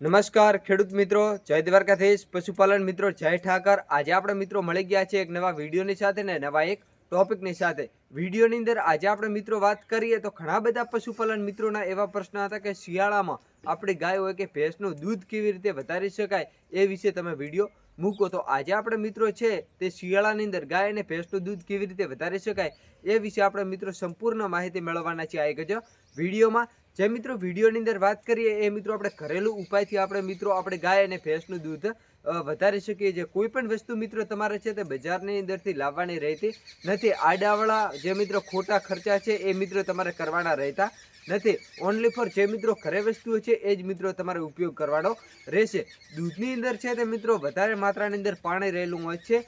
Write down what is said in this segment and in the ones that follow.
નમસ્કાર, ખેડૂત મિત્રો. જય દ્વારકાધીશ. પશુપાલન મિત્રો, જય ઠાકર. આજે આપણે મિત્રો મળી ગયા છે એક નવા વિડીયોની સાથે ને નવા એક ટોપિકની સાથે. વિડીયોની અંદર આજે આપણે મિત્રો વાત કરીએ તો ઘણા બધા પશુપાલન મિત્રોના એવા પ્રશ્ન હતા કે શિયાળામાં આપણી ગાય હોય કે ભેંસનું દૂધ કેવી રીતે વધારી શકાય એ વિશે તમે વીડિયો મૂકો. તો આજે આપણે મિત્રો છે તે શિયાળાની અંદર ગાય અને ભેંસનું દૂધ કેવી રીતે વધારી શકાય એ વિશે આપણે મિત્રો સંપૂર્ણ માહિતી મેળવવાના છે આ એક જ વિડીયોમાં. જે મિત્રો વિડીયોની અંદર વાત કરીએ, એ મિત્રો આપણે ઘરેલું ઉપાયથી આપણે મિત્રો આપણે ગાય અને ભેંસનું દૂધ વધારી શકીએ છીએ. કોઈ પણ વસ્તુ મિત્રો તમારે છે તે બજારની અંદરથી લાવવાની રહેતી નથી. આડાવાળા જે મિત્રો ખોટા ખર્ચા છે, એ મિત્રો તમારે કરવાના રહેતા નથી. ઓનલી ફોર જે મિત્રો ઘરે વસ્તુઓ છે, એ જ મિત્રો તમારે ઉપયોગ કરવાનો રહેશે. દૂધની અંદર છે તે મિત્રો વધારે માત્રાની અંદર પાણી રહેલું હોય છે.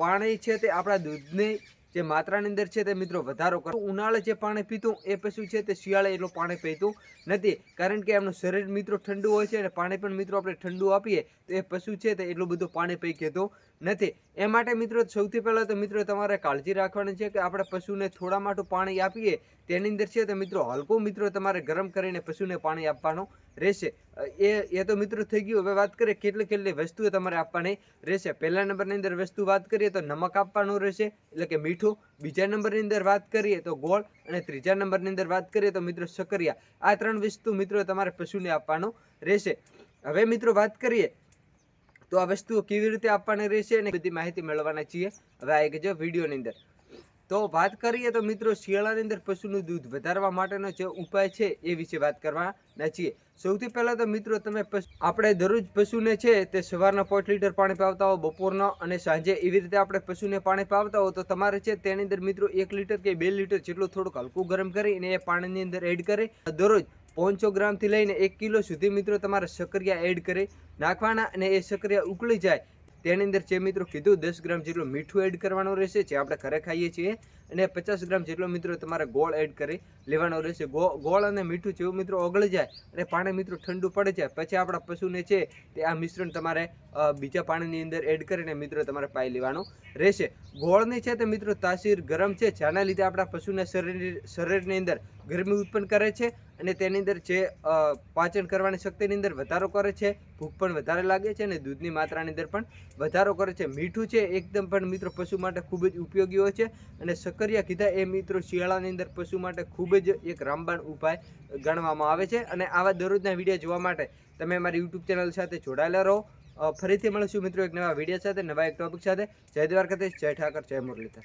પાણી છે તે આપણા દૂધની જે માત્રાની અંદર છે તે મિત્રો વધારો કરો. ઉનાળે જે પાણી પીતું એ પશુ છે તે શિયાળે એટલું પાણી પીતું નથી. કારણ કે એમનું શરીર મિત્રો ઠંડુ હોય છે અને પાણી પણ મિત્રો આપણે ઠંડુ આપીએ, તો એ પશુ છે તે એટલું બધું પાણી પી કહેતું નથી. એ માટે મિત્રો સૌથી પહેલાં તો મિત્રો તમારે કાળજી રાખવાની છે કે આપણે પશુને થોડા માટું પાણી આપીએ. તેની અંદર છે તો મિત્રો હલકું મિત્રો તમારે ગરમ કરીને પશુને પાણી આપવાનું રહેશે. એ એ તો મિત્રો થઈ ગયું. હવે વાત કરીએ કેટલી કેટલી વસ્તુઓ તમારે આપવાની રહેશે. પહેલા નંબરની અંદર વસ્તુ વાત કરીએ તો નમક આપવાનું રહેશે, એટલે કે મીઠું. બીજા નંબરની અંદર વાત કરીએ તો ગોળ. અને ત્રીજા નંબરની અંદર વાત કરીએ તો મિત્રો સકરિયા આ ત્રણ વસ્તુ મિત્રો તમારે પશુને આપવાનું રહેશે. હવે મિત્રો વાત કરીએ તો આ વસ્તુઓ કેવી રીતે આપવાની રહેશે અને બધી માહિતી મેળવવાના છીએ. હવે આ એક જો વિડીયોની અંદર. તો વાત કરીએ તો મિત્રો શિયાળાની અંદર પશુનું દૂધ વધારવા માટેનો જે ઉપાય છે એ વિશે વાત કરવાના છીએ સૌથી પહેલાં તો મિત્રો તમે આપણે દરરોજ પશુને છે તે સવારના પાંચ લીટર પાણી પાવતા હો, બપોરનો અને સાંજે એવી રીતે આપણે પશુને પાણી પાવતા હો, તો તમારે છે તેની અંદર મિત્રો એક લીટર કે બે લીટર જેટલું થોડુંક હલકું ગરમ કરી અને એ પાણીની અંદર એડ કરી દરરોજ પાંચસો ગ્રામથી લઈને એક કિલો સુધી મિત્રો તમારે સક્રિયા એડ કરી નાખવાના અને એ સક્રિયા ઉકળી જાય તેની અંદર જે મિત્રો કીધું, દસ ગ્રામ જેટલું મીઠું એડ કરવાનું રહેશે, જે આપણે ઘરે ખાઈએ છીએ, અને પચાસ ગ્રામ જેટલો મિત્રો તમારે ગોળ એડ કરી લેવાનો રહેશે. ગોળ અને મીઠું જેવું મિત્રો ઓગળી જાય, અને પાણી મિત્રો ઠંડુ પડે જાય. પછી આપણા પશુને છે, તે આ મિશ્રણ તમારે બીજા પાણીની અંદર એડ કરીને મિત્રો તમારે પાઈ લેવાનું રહેશે. ગોળની છે તે મિત્રો તાસીર ગરમ છે, જેના લીધે આપણા પશુના શરીર, શરીરની અંદર ગરમી ઉત્પન્ન કરે છે અને તેની અંદર જે પાચન કરવાની શક્તિની અંદર વધારો કરે છે, ભૂખ પણ વધારે લાગે છે અને દૂધની માત્રાની અંદર પણ વધારો કરે છે. મીઠું છે એકદમ પણ મિત્રો પશુ માટે ખૂબ જ ઉપયોગી હોય છે અને સક્કરિયા કીધા એ મિત્રો શિયાળાની અંદર પશુ માટે ખૂબ જ એક રામબાણ ઉપાય ગણવામાં આવે છે. અને આવા દરરોજના વીડિયો જોવા માટે તમે અમારી યુટ્યુબ ચેનલ સાથે જોડાયેલા રહો. ફરીથી મળીશું મિત્રો એક નવા વીડિયો સાથે, નવા એક ટોપિક સાથે. જય દ્વારકાધીશ, જય ઠાકર, જય મુરલીધર.